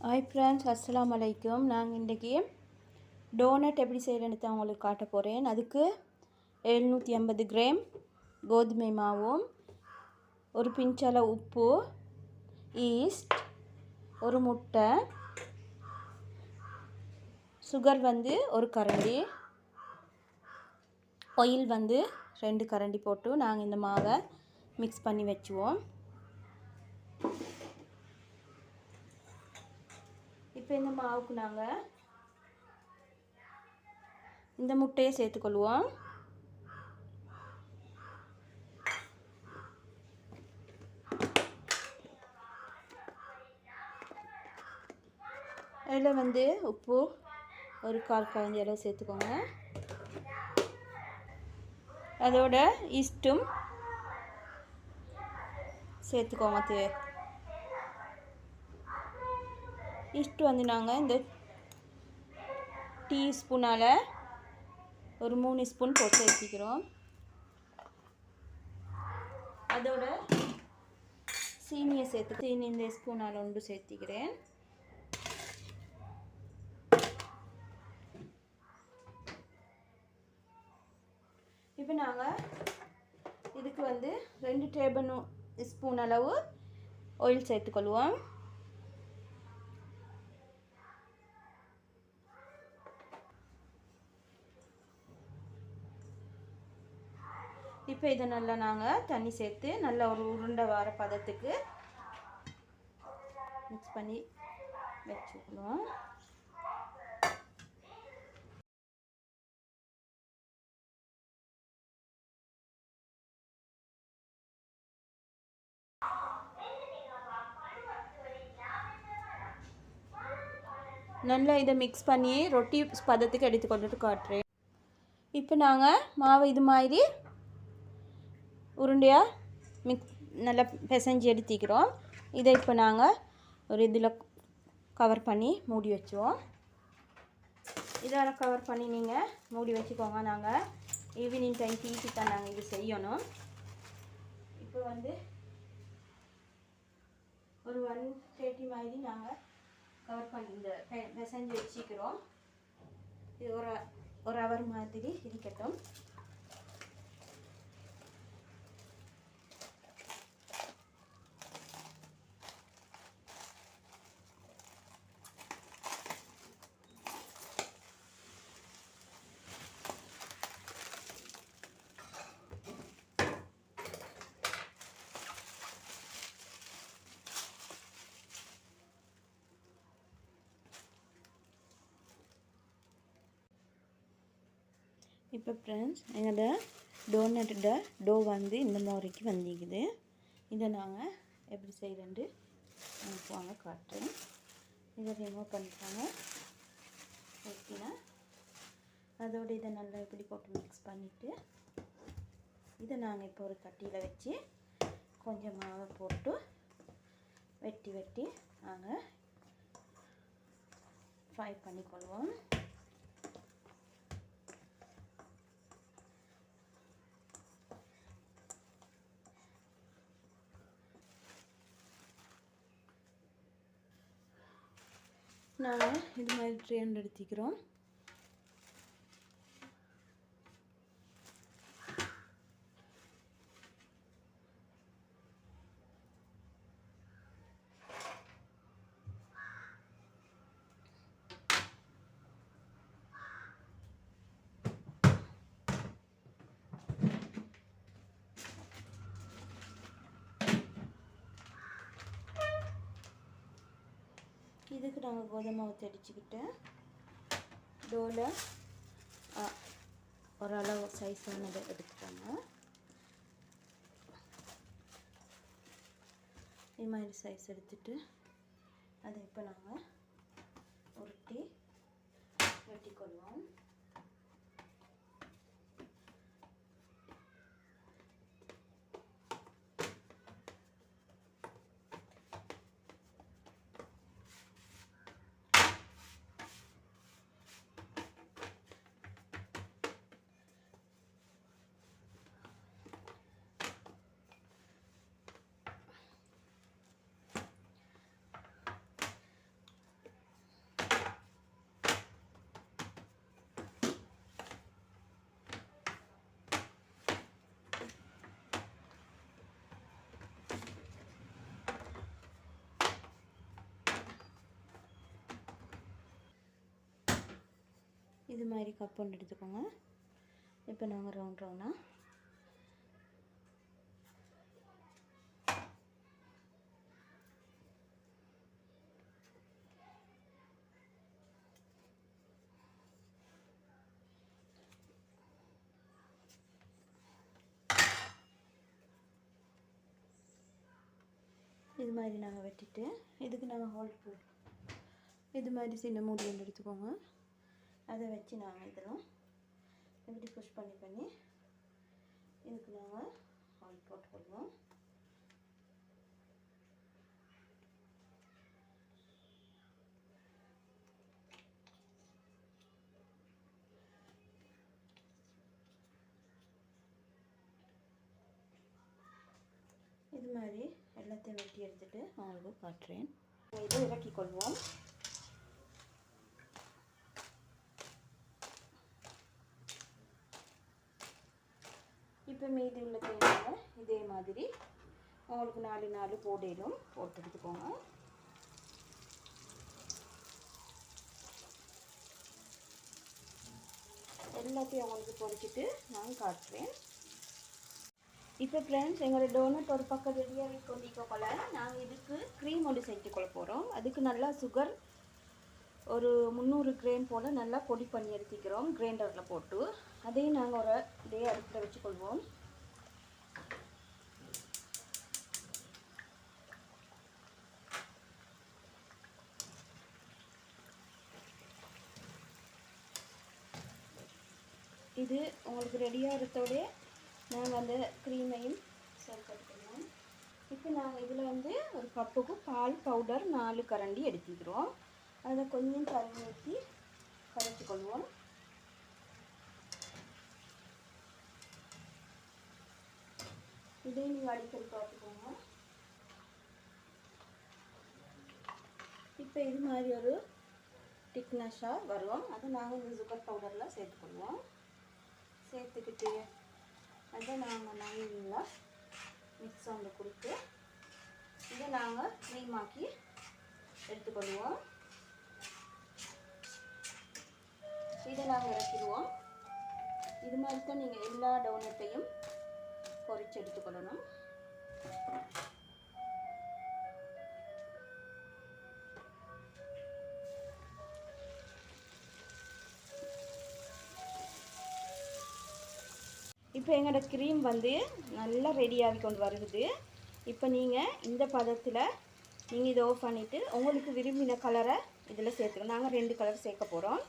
Hi friends அஸ்லாம் அலைக்கும் நாங்கள் இன்றைக்கி டோனட் எப்படி செய்கிறேன்னு தான் உங்களுக்கு காட்ட போகிறேன் அதுக்கு எழுநூற்றி ஐம்பது கிராம் கோதுமை மாவும் ஒரு பிஞ்சள உப்பு ஈஸ்ட் ஒரு முட்டை சுகர் வந்து ஒரு கரண்டி ஒயில் வந்து ரெண்டு கரண்டி போட்டு நாங்கள் இந்த மாவை மிக்ஸ் பண்ணி வச்சுவோம். இப்போ இந்த மாவுக்கு நாங்கள் இந்த முட்டையை சேர்த்துக்கொள்வோம். அதில் வந்து உப்பு ஒரு கால் கரண்டி அளவு சேர்த்துக்கோங்க. அதோட ஈஸ்ட்டும் சேர்த்துக்கோங்க தே இஷ்டு வந்து நாங்கள் இந்த டீஸ்பூனால் ஒரு மூணு ஸ்பூன் போட்டு சேர்த்திக்கிறோம் அதோட சீனியை சேர்த்து சீனி இந்த ஸ்பூனால் ஒன்று சேர்த்துக்கிறேன். இப்போ நாங்கள் இதுக்கு வந்து ரெண்டு டேபிள் ஸ்பூன் அளவு ஆயில் சேர்த்துக்கொள்வோம். இப்போ இதை நல்லா நாங்கள் தண்ணி சேர்த்து நல்லா ஒரு உருண்டை வர பதத்துக்கு மிக்ஸ் பண்ணி வச்சுக்கணும். நல்லா இதை மிக்ஸ் பண்ணி ரொட்டி பதத்துக்கு எடுத்து கொண்டுட்டு காட்டுறேன். இப்போ நாங்கள் மாவு இது மாதிரி உருண்டையாக மிக்ஸ் நல்லா பிசைஞ்சு எடுத்திக்கிறோம். இதை இப்போ நாங்கள் ஒரு இதில் கவர் பண்ணி மூடி வச்சுவோம் இதால் கவர் பண்ணி நீங்கள் மூடி வச்சுக்கோங்க நாங்கள் ஈவினிங் டைம் டீக்கு தான் நாங்கள் இது செய்யணும். இப்போ வந்து ஒரு ஒன் தேர்ட்டி மாதிரி நாங்கள் கவர் பண்ணி இந்த பிசைஞ்சு வச்சுக்கிறோம். இது ஒரு ஒரு ஹவர் மாதிரி இருக்கட்டும். இப்போ ஃப்ரெண்ட்ஸ் எங்களோட டோனட்டோட டோ வந்து இந்த மாதிரிக்கு வந்திக்குது இதை நாங்கள் எப்படி செய்கிறேன்ட்டு எனக்கு வாங்க காட்டுறேன். இதை ரிமூவ் பண்ணிட்டாங்க ஓகேனா அதோடு இதை நல்லா இப்படி போட்டு மிக்ஸ் பண்ணிவிட்டு இதை நாங்கள் இப்போ ஒரு கட்டியில் வச்சு கொஞ்சம் மாவை போட்டு வெட்டி வெட்டி நாங்கள் ஃப்ரை பண்ணிக்கொள்வோம். நாங்கள் இது மாதிரி ட்ரெயின் எடுத்துக்கிறோம். இதுக்கு நாங்கள் கோதுமை மாவு தெளிச்சுக்கிட்டு டோவில் ஓரளவு சைஸானதை எடுத்துக்கோங்க. இது மாதிரி சைஸ் எடுத்துட்டு அதை இப்போ நாங்கள் உருட்டி வெட்டிக்கொள்வோம். இது மாதிரி கப் ஒன்று எடுத்துக்கோங்க. இப்போ நாங்கள் ரவுண்ட் ரவுண்டாக இது மாதிரி நாங்கள் வெட்டிட்டு இதுக்கு நாங்கள் ஹோல் போடுறோம் இது மாதிரி சின்ன மூடி ஒன்று எடுத்துக்கோங்க. அதை வச்சு நாங்கள் இதெல்லாம் இப்படி புஷ் பண்ணி பண்ணி இதுக்கு நாங்கள் ஹோல் போட்டுக்கொள்வோம். இது மாதிரி எல்லாத்தையும் வெட்டி எடுத்துட்டு அவங்களுக்கு காட்டுறேன். இதை இறக்கிக் கொள்வோம் இப்போ மீதி உள்ள தேவையான இதே மாதிரி உங்களுக்கு நாலு நாலு போடையிலும் போட்டு எடுத்துக்கோங்க. எல்லாத்தையும் அவங்களுக்கு பொறிச்சிட்டு நான் காட்டுறேன். இப்போ ஃப்ரெண்ட்ஸ் எங்களோட டோனட் ஒரு பக்கம் ரெடியாகி கொண்டிக்க போல. நாங்கள் இதுக்கு க்ரீம் ஒன்று செஞ்சு கொள்ள போகிறோம் அதுக்கு நல்லா சுகர் ஒரு முந்நூறு கிராம் போல் நல்லா பொடி பண்ணி எடுத்துக்கிறோம் கிரைண்டரில் போட்டு. அதையும் நாங்கள் ஒரு இதே அடுப்பில் வச்சுக்கொள்வோம். இது உங்களுக்கு ரெடியாகிறதோடய நாங்கள் அந்த க்ரீமையும் சேர்த்துக்கலாம் இப்போ நாங்கள் இதில் வந்து ஒரு கப்புக்கு பால் பவுடர் நாலு கரண்டி எடுத்துக்கிறோம். அதை கொஞ்சம் தண்ணி ஊற்றி கரைச்சிக்கொள்வோம். இதையும் நீங்கள் அடிக்கடி பார்த்துக்கோங்க. இப்போ இது மாதிரி ஒரு திக்னஸாக வரும். அதை நாங்கள் இந்த சுகர் பவுடரில் சேர்த்துக்கொள்வோம். சேர்த்துக்கிட்டு அதை நாங்கள் நல்லா மிக்ஸ் வந்து கொடுத்து இதை நாங்கள் க்ரீமாக்கி எடுத்துக்கொள்வோம். இதை நாங்கள் இறக்கிடுவோம். இது மாதிரி தான் நீங்கள் எல்லா டோனட்டையும் பொறிச்சு எடுத்துக்கொள்ளணும். இப்போ எங்களோட க்ரீம் வந்து நல்லா ரெடியாகி கொண்டு வருது. இப்போ நீங்கள் இந்த பதத்தில் நீங்கள் இதை ஆஃப் பண்ணிவிட்டு உங்களுக்கு விரும்பின கலரை இதில் சேர்த்துக்கணும். நாங்கள் ரெண்டு கலர் சேர்க்க போகிறோம்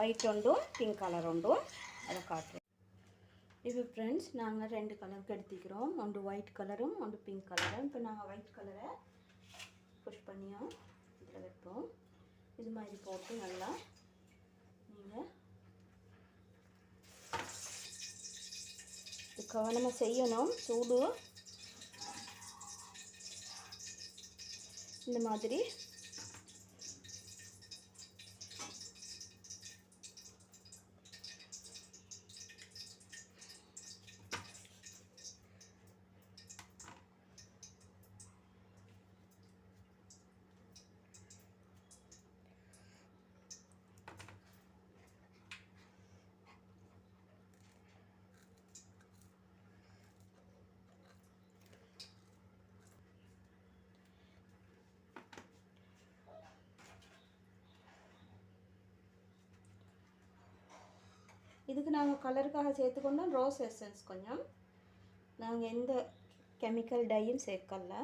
ஒயிட் ஒன்றும் பிங்க் கலர் ஒன்றும் அதை காட்டுறோம் இப்போ ஃப்ரெண்ட்ஸ் நாங்கள் ரெண்டு கலருக்கு எடுத்துக்கிறோம். ஒன்று ஒயிட் கலரும் ஒன்று பிங்க் கலரும் இப்போ நாங்கள் ஒயிட் கலரை புஷ் பண்ணியும் இதில் வைப்போம். இது மாதிரி போட்டு நல்லா நீங்கள் கவனமாக செய்யணும். சூடு. இந்த மாதிரி இதுக்கு நாங்கள் கலருக்காக சேர்த்துக்கொண்டோம் ரோஸ் எசன்ஸ் கொஞ்சம். நாங்கள் எந்த கெமிக்கல் டையும் சேர்க்கல.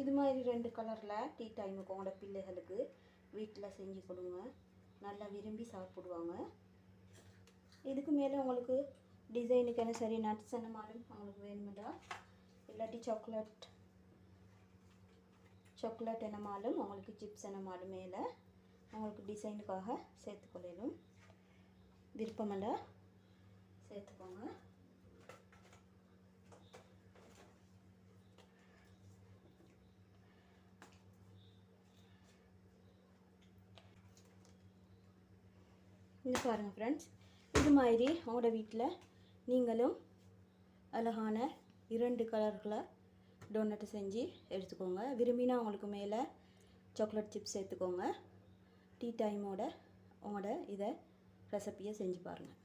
இது மாதிரி ரெண்டு கலரில் டீ டைமுக்கு உங்களோட பிள்ளைகளுக்கு. வீட்டில் செஞ்சு கொடுங்க. நல்லா விரும்பி சாப்பிடுவாங்க. இதுக்கு மேலே உங்களுக்கு டிசைனுக்கு என்ன சரி நட்ஸ் என்ன மாதிரி அவங்களுக்கு வேணுமெண்டா இல்லாட்டி சாக்லேட் சாக்லேட் என்னமாலும் உங்களுக்கு சிப்ஸ் என்னமாலும் மேலே உங்களுக்கு டிசைனுக்காக சேர்த்துக்கொள்ளலும் விருப்பமெல்லாம் சேர்த்துக்கோங்க. இங்கே பாருங்கள் ஃப்ரெண்ட்ஸ் இது மாதிரி உங்களோட வீட்டில் நீங்களும் அழகான இரண்டு கலர்களை டோனட்டு செஞ்சு எடுத்துக்கோங்க. விரும்பினா உங்களுக்கு மேலே சாக்லேட் சிப்ஸ் சேர்த்துக்கோங்க. டீ டைமோட உங்களோட இதை ரெசிப்பியை செஞ்சு பாருங்கள்